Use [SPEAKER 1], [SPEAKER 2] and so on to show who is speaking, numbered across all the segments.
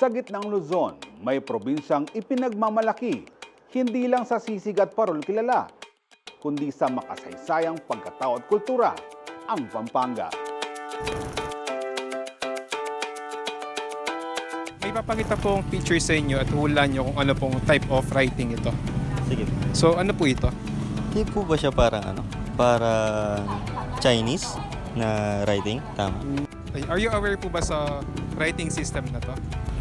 [SPEAKER 1] Sa gitnang Luzon, may probinsyang ipinagmamalaki, hindi lang sa sisig at parol kilala, kundi sa makasaysayang pagkatao at kultura, ang Pampanga.
[SPEAKER 2] May papakita pong picture sa inyo at hulaan nyo kung ano pong type of writing ito.
[SPEAKER 3] Sige.
[SPEAKER 2] So ano po ito?
[SPEAKER 3] Hindi po ba siya parang ano? Para Chinese na writing? Tama.
[SPEAKER 2] Ay, Are you aware po ba sa writing system na to?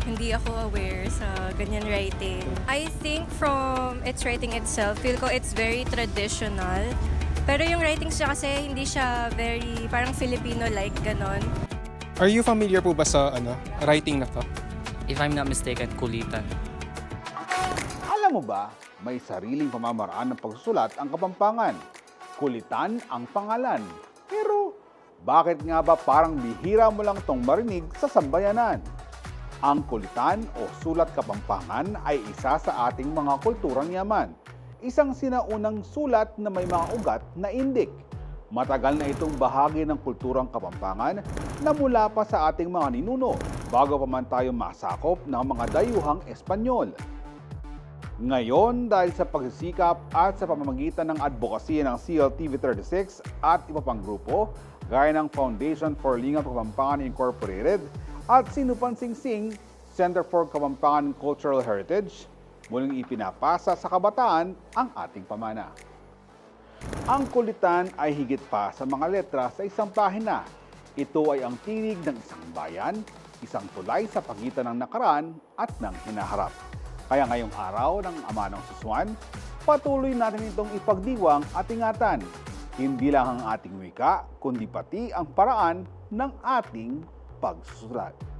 [SPEAKER 4] Hindi ako aware sa ganyan writing. I think from its writing itself, feel ko it's very traditional. Pero yung writings siya kasi hindi siya very parang Filipino-like ganon.
[SPEAKER 2] Are you familiar po ba sa ano writing na to?
[SPEAKER 5] if I'm not mistaken, kulitan.
[SPEAKER 1] Alam mo ba, may sariling pamamaraan ng pagsusulat ang Kapampangan. Kulitan ang pangalan. Bakit nga ba parang bihira mo lang tong marinig sa sambayanan? Ang kulitan o sulat Kapampangan ay isa sa ating mga kulturang yaman. Isang sinaunang sulat na may mga ugat na indik. Matagal na itong bahagi ng kulturang Kapampangan na mula pa sa ating mga ninuno bago pa man tayo masakop ng mga dayuhang Espanyol. Ngayon, dahil sa pagsisikap at sa pamamagitan ng advokasya ng CLTV 36 at iba pang grupo, gaya ng Foundation for Lingang Kapampangan Incorporated at Sinupan Sing Sing Center for Kapampangan Cultural Heritage, muling ipinapasa sa kabataan ang ating pamana. Ang kulitan ay higit pa sa mga letra sa isang pahina. Ito ay ang tinig ng isang bayan, isang tulay sa pagitan ng nakaraan at ng hinaharap. Kaya ngayong araw ng Ama ng Susuan, patuloy natin itong ipagdiwang at ingatan. Hindi lang ang ating wika, kundi pati ang paraan ng ating pagsusulat.